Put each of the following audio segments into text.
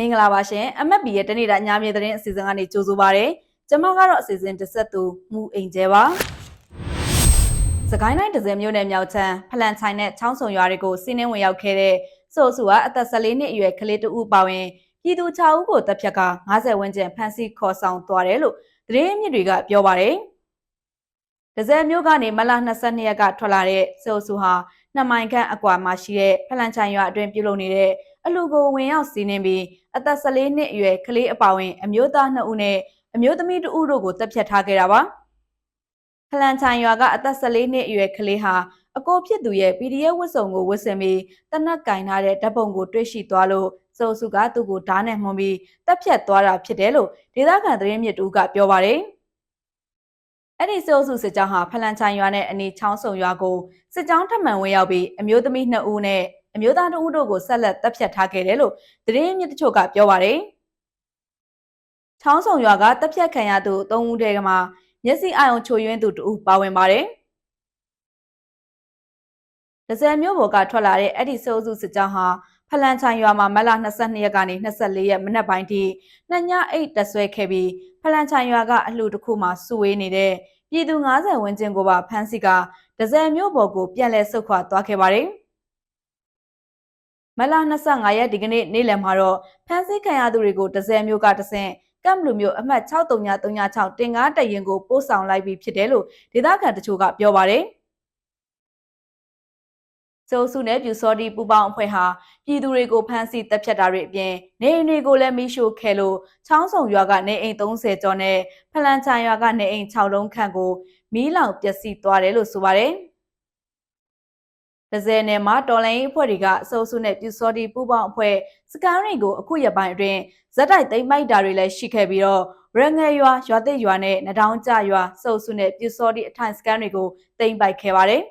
မင်္ဂလာပါရှင် MFB ရဲ့တနေ့တာညမြေသတင်းအစီအစဉ်ကနေကြိုဆိုပါရစေကျွန်မကတော့အစီအစဉ်တစ်ဆက်သူမူအိမ်ကျဲပါစကိုင်းတိုင်းဒဇယ်မြို့နယ်မြောက်ချမ်းဖလန်ချိုင်နဲ့ချောင်းစုံရွာတွေကိုစီးနှင်းဝင်ရောက်ခဲ့တဲ့ဆိုအစုကအသက်14နှစ်အရွယ်ကလေးတဦးပါဝင်ပြည်သူ6ဦးကိုတပ်ဖြတ်က90ဝန်းကျင်ဖမ်းဆီးခေါ်ဆောင်သွားတယ်လို့သတင်းမြစ်တွေကပြောပါတယ်ဒဇယ်မြို့ကနေမလ22ရက်ကထွက်လာတဲ့ဆိုအစုဟာနှစ်မိုင်ခန့်အကွာမှာရှိတဲ့ဖလန်ချိုင်ရွာအတွင်းပြုလုပ်နေတဲ့ အလူကိုဝင်ရောက်စီးနှင်းပြီးအသက်14နှစ်အရွယ်ကလေးအပါဝင် အမျိုးသား2ဦးနဲ့အမျိုးသမီး2ဦးတို့ကိုတပ်ဖြတ်ထားခဲ့တာပါဖလန်ချိုင်ရွာကအသက်14နှစ်အရွယ်ကလေးဟာအကိုဖြစ်သူရဲ့ PDF ဝတ်စုံကိုဝတ်ဆင်ပြီးတနက်ကင်ထားတဲ့ဓာတ်ပုံကိုတွေ့ရှိသွားလို့စိုးစုကသူ့ကိုဓာတ်နဲ့မှုန်ပြီးတပ်ဖြတ်သွားတာဖြစ်တယ်လို့ဒေသခံသတင်းမြစ်တူကပြောပါတယ်အဲ့ဒီစိုးစုစစ်ကြောင်းဟာဖလန်ချိုင်ရွာနဲ့အနီးချောင်းစုံရွာကိုစစ်ကြောင်းထပ်မံဝင်ရောက်ပြီးအမျိုးသမီး2ဦးနဲ့ အမျိုးသား2ဦးတို့ကိုဆက်လက်တပ်ဖြတ်ထားခဲ့တယ်လို့သတင်းမြစ်တချို့ကပြောပါတယ်။ချောင်းဆောင်ရွာကတပ်ဖြတ်ခံရသူ၃ဦးတည်းကမှမျက်စိအာရုံချိုယွင်းသူ2ဦးပါဝင်ပါတယ်။ဒဇယ်မျိုးဘော်ကထွက်လာတဲ့အဲ့ဒီစိုးစုစစ်ကြောင်းဟာဖလန်ချိုင်ရွာမှာမလ22ရက်ကနေ24ရက်မနက်ပိုင်းထိနှစ်ညအိတ်တဆွဲခဲ့ပြီးဖလန်ချိုင်ရွာကအလှတစ်ခုမှာစုဝေးနေတဲ့ပြည်သူ90ဝန်းကျင်ကိုပါဖမ်းဆီးကဒဇယ်မျိုးဘော်ကိုပြန်လဲဆုတ်ခွာသွားခဲ့ပါတယ်။ မလ25ရက်ဒီကနေ့နေ့လယ်မှာတော့ဖမ်းဆီးခံရသူတွေကိုဒဇယ်မျိုးကတဆင့်ကမ်ဘလူမျိုးအမှတ်6336တင်ကားတရင်ကိုပို့ဆောင်လိုက်ပြီးဖြစ်တယ်လို့ဒေသခံတချို့ကပြောပါတယ်။စိုးစုနဲ့ပြူစော်ဒီပူပေါင်းအဖွဲ့ဟာပြည်သူတွေကိုဖမ်းဆီးတပ်ဖြတ်တာတွေအပြင်နေအိမ်တွေကိုလည်းမိရှို့ခဲ့လို့ချောင်းဆောင်ရွာကနေအိမ်30ကျော်နဲ့ဖလန်ချံရွာကနေအိမ်6လုံးခန့်ကိုမီးလောင်ပျက်စီးသွားတယ်လို့ဆိုပါတယ်။ ဒဇယ်နယ်မှာတော်လိုင်းအဖွဲ့တွေကအစိုးစုနဲ့ပြူစော်ဒီပူပေါင်းအဖွဲ့စကန်တွေကိုအခုရပိုင်းအတွင်းဇက်တိုက်သိမ်းမိုက်တာတွေလည်းရှိခဲ့ပြီးတော့ရငယ်ရွာရွာသိရွာနဲ့နဒေါင်းကျရွာစုပ်စုနဲ့ပြူစော်ဒီအထိုင်စကန်တွေကိုသိမ်းပိုက်ခဲ့ပါတယ်။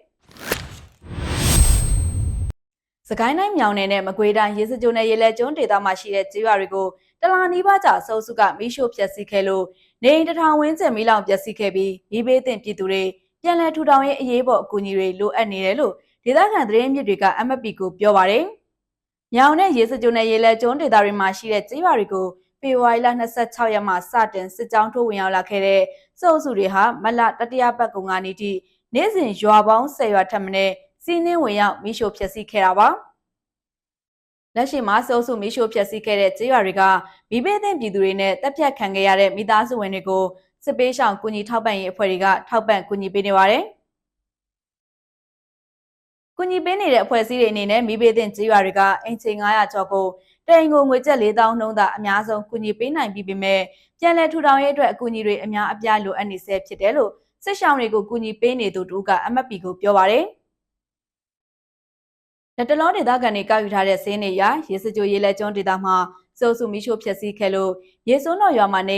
စကိုင်းတိုင်းမြောင်နယ်နဲ့မကွေးတိုင်းရေစကြိုနယ်ရေလက်ကျွန်းဒေသမှာရှိတဲ့ကျေးရွာတွေကိုတလာနီးပါးကြာစုပ်စုကမီးရှို့ဖျက်ဆီးခဲ့လို့နေအိမ်တထောင်ဝန်းကျင်မီးလောင်ပျက်စီးခဲ့ပြီးမိဘေးတင်ပြည်သူတွေပြန်လည်ထူထောင်ရေးအရေးပေါ်အကူအညီတွေလိုအပ်နေတယ်လို့ ဒေသခံသတင်းမြစ်တွေက MFP ကိုပြောပါတယ်။မြောင်နဲ့ရေစကြိုနယ်ရေလက်ကျွန်းဒေသတွေမှာရှိတဲ့ကျေးရွာတွေကိုဖေဖော်ဝါရီလ26ရက်မှာစတင်စစ်ကြောင်းထိုးဝင်ရောက်လာခဲ့တဲ့စုပ်စုတွေဟာမလတတိယပတ်ကုံကနေတိနေ့စဉ်ရွာပေါင်း10ရွာထပ်မံစီးနှင်းဝင်ရောက်မိရှို့ဖျက်ဆီးခဲ့တာပါ။လက်ရှိမှာစိုးစုမီရှို့ဖျက်ဆီးခဲ့တဲ့ကျေးရွာတွေကမိဘသင့်ပြည်သူတွေနဲ့တပ်ဖြတ်ခံခဲ့ရတဲ့မိသားစုဝင်တွေကိုစစ်ပေးရှောင်ကူညီထောက်ပံ့ရေးအဖွဲ့တွေကထောက်ပံ့ကူညီပေးနေပါတယ်။ ကူညီပေးနေတဲ့အဖွဲ့အစည်းတွေအနေနဲ့မိဘေးတင်ကြေးရွာတွေကအင်ချီ900ကျော်ကိုတိန်ကိုငွေကျပ်4000နှုန်းသာအများဆုံးကူညီပေးနိုင်ပြီးပေမဲ့ပြန်လည်ထူထောင်ရေးအတွက်အကူအညီတွေအများအပြားလိုအပ်နေဆဲဖြစ်တယ်လို့စစ်ရှောင်းတွေကိုကူညီပေးနေသူတို့က MFP ကိုပြောပါတယ်။လက်တလုံးဒေသခံတွေကောက်ယူထားတဲ့စင်းနေရရေစကြိုရေလက်ကျွန်းဒေသမှာစိုးစုမီရှို့ဖျက်ဆီးခဲ့လို့ရေစိုးတော်ရွာမှာနေ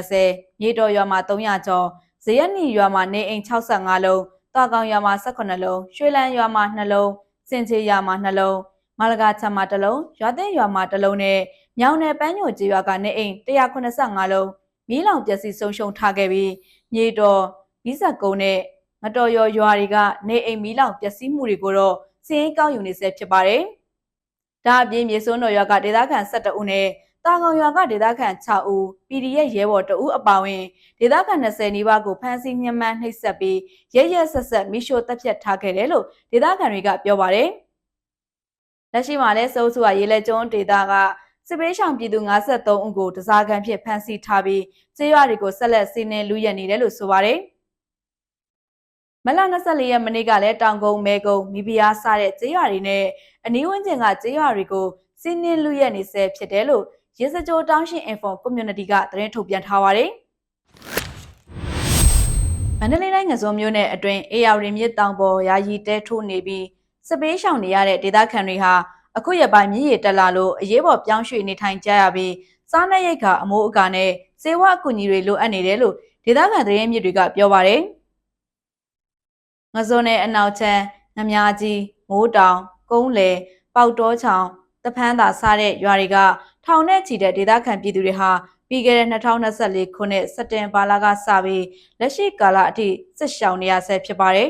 290မြေတော်ရွာမှာ300ကျော်ဇရက်နီရွာမှာနေအိမ်65လုံး တာကောင်ရွာမှာ18လုံးရွှေလန်းရွာမှာ2လုံးစင်ချေရွာမှာ2လုံးမလကာချမ်းမှာ1လုံးရွာသိရွာမှာ1လုံးနဲ့မြောင်နယ်ပန်းညိုကျေးရွာကနေအိမ်185လုံးမီးလောင်ပျက်စီးဆုံးရှုံးထားခဲ့ပြီးမြေတော်မီးဆက်ကုန်းနဲ့မတော်ရော်ရွာတွေကနေအိမ်မီးလောင်ပျက်စီးမှုတွေကိုတော့စီးရင်ကောက်ယူနေဆဲဖြစ်ပါတယ်။ဒါအပြင်မြေစိုးတော်ရွာကဒေသခံ17ဦးနဲ့ တာကောင်ရွာကဒေသခံ6ဦး PDF ရဲဘော်2ဦးအပါအဝင်ဒေသခံ20နီးပါးကိုဖမ်းဆီးညှမ်းမှန်းနှိပ်စက်ပြီးရဲရဲဆက်ဆက်မိရှို့တပ်ဖြတ်ထားခဲ့တယ်လို့ဒေသခံတွေကပြောပါတယ်။လက်ရှိမှာလည်းစိုးစုကရေလက်ကျွန်းဒေသကစစ်ပေးဆောင်ပြည်သူ53ဦးကိုတစားကန်ဖြစ်ဖမ်းဆီးထားပြီးကျေးရွာတွေကိုဆက်လက်စီးနှင်းလူရက်နေတယ်လို့ဆိုပါတယ်။မလ24ရက်မနေ့ကလည်းတောင်ကုန်းမဲကုန်းမိဖုရားစတဲ့ကျေးရွာတွေနဲ့အနီးဝန်းကျင်ကကျေးရွာတွေကိုစီးနှင်းလူရက်နေဆဲဖြစ်တယ်လို့ ရေစကြိုတောင်းရှင် info community ကသတင်းထုတ်ပြန်ထားပါတယ်။မန္တလေးတိုင်းငစုံမြို့နယ်အတွင်း AR မြစ်တောင်ပေါ်ယာယီတဲထိုးနေပြီးစပေးရှောင်နေရတဲ့ဒေသခံတွေဟာအခုရပိုင်းမြည်ရတက်လာလို့အရေးပေါ်ပြောင်းရွှေ့နေထိုင်ကြရပြီးစားနပ်ရိက္ခာအမိုးအကာနဲ့စေဝအကူအညီတွေလိုအပ်နေတယ်လို့ဒေသခံသတင်းမြစ်တွေကပြောပါတယ်။ငစုံနယ်အနောက်ချမ်းငမားကြီးမိုးတောင်ကုန်းလေပေါတောချောင် တဖန်းသာစားတဲ့ရွာတွေကထောင်နဲ့ချီတဲ့ဒေသခံပြည်သူတွေဟာပြီးခဲ့တဲ့2024ခုနှစ်စက်တင်ဘာလကစပြီးလက်ရှိကာလအထိစစ်ရှောင်နေရဆဲဖြစ်ပါတယ်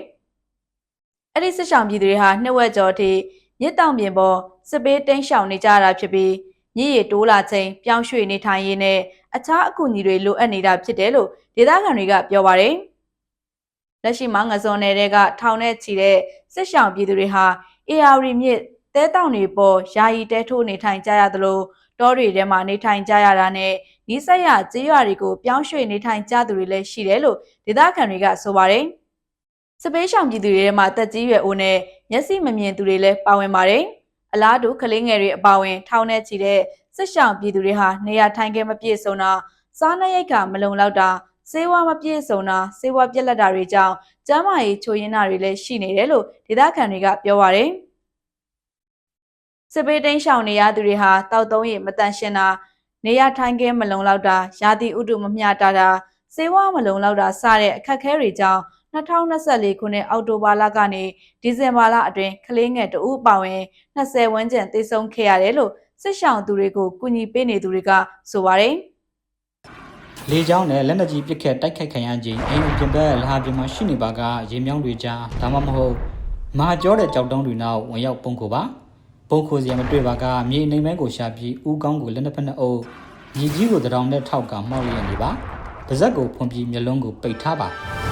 ။အဲ့ဒီစစ်ရှောင်ပြည်သူတွေဟာနှစ်ဝက်ကျော်အထိမြစ်တောင်ပြင်ပေါ်စစ်ပေးတိမ်းရှောင်နေကြတာဖြစ်ပြီးမြစ်ရည်တိုးလာချိန်ပြောင်းရွှေ့နေထိုင်ရေးနဲ့အခြားအကူအညီတွေလိုအပ်နေတာဖြစ်တယ်လို့ဒေသခံတွေကပြောပါတယ်။လက်ရှိမှာငဇွန်နယ်တွေကထောင်နဲ့ချီတဲ့စစ်ရှောင်ပြည်သူတွေဟာ AR မြစ် တဲတောင်တွေပေါ်ယာယီတဲထိုးနေထိုင်ကြရသလိုတောတွေထဲမှာနေထိုင်ကြရတာနဲ့နီးစပ်ရကျေးရွာတွေကိုပြောင်းရွှေ့နေထိုင်ကြသူတွေလည်းရှိတယ်လို့ဒေသခံတွေကဆိုပါတယ်။စပေးရှောင်ပြည်သူတွေထဲမှာတက်ကြီးရွယ်အိုနဲ့မျက်စိမမြင်သူတွေလည်းပါဝင်ပါတယ်။အလားတူကလေးငယ်တွေအပါအဝင် ထောင်နဲ့ချီတဲ့စစ်ရှောင်ပြည်သူတွေဟာနေရာထိုင်ခင်းမပြည့်စုံတာစားနပ်ရိက္ခာမလုံလောက်တာစေဝါမပြည့်စုံတာစေဝါပြက်လက်တာတွေကြောင့်ကျန်းမာရေးချို့ယွင်းတာတွေလည်းရှိနေတယ်လို့ဒေသခံတွေကပြောပါတယ် စစ်ပေးတိန်ရှောင်နေရသူတွေဟာတောက်သုံးရည်မတန်ရှင်းတာနေရထိုင်ခင်းမလုံလောက်တာရာသီဥတုမမျှတာတာစေဝါမလုံလောက်တာစတဲ့အခက်အခဲတွေကြောင့်2024ခုနှစ်အောက်တိုဘာလကနေဒီဇင်ဘာလအတွင်းကလေးငယ်တဦးပါဝင်20ဝန်းကျင်သေဆုံးခဲ့ရတယ်လို့စစ်ရှောင်သူတွေကိုကူညီပေးနေသူတွေကဆိုပါတယ်လေကြောင်းနဲ့လက်နက်ကြီးပစ်ခတ်တိုက်ခိုက်ခံရခြင်းအိမ်အပြင်ဘက်လဟာပြင်မှာရှိနေပါကရေမြောင်းတွေကြားဒါမှမဟုတ်မဟာကျောတဲ့ကြောက်တုံးတွေနောက်ဝင်ရောက်ပုံခိုပါပုံ ခိုစရာမတွေ့ပါကမြေအိမ်ပိုင်းကိုရှာပြီးဥကောင်းကိုလက်နှစ်ဖက်နှစ်အုပ်မြေကြီးကိုတရောင်နဲ့ထောက်ကမှောက်လျက်နေပါပါဇက်ကိုဖွန်ပြီးမျက်လုံးကိုပိတ်ထားပါ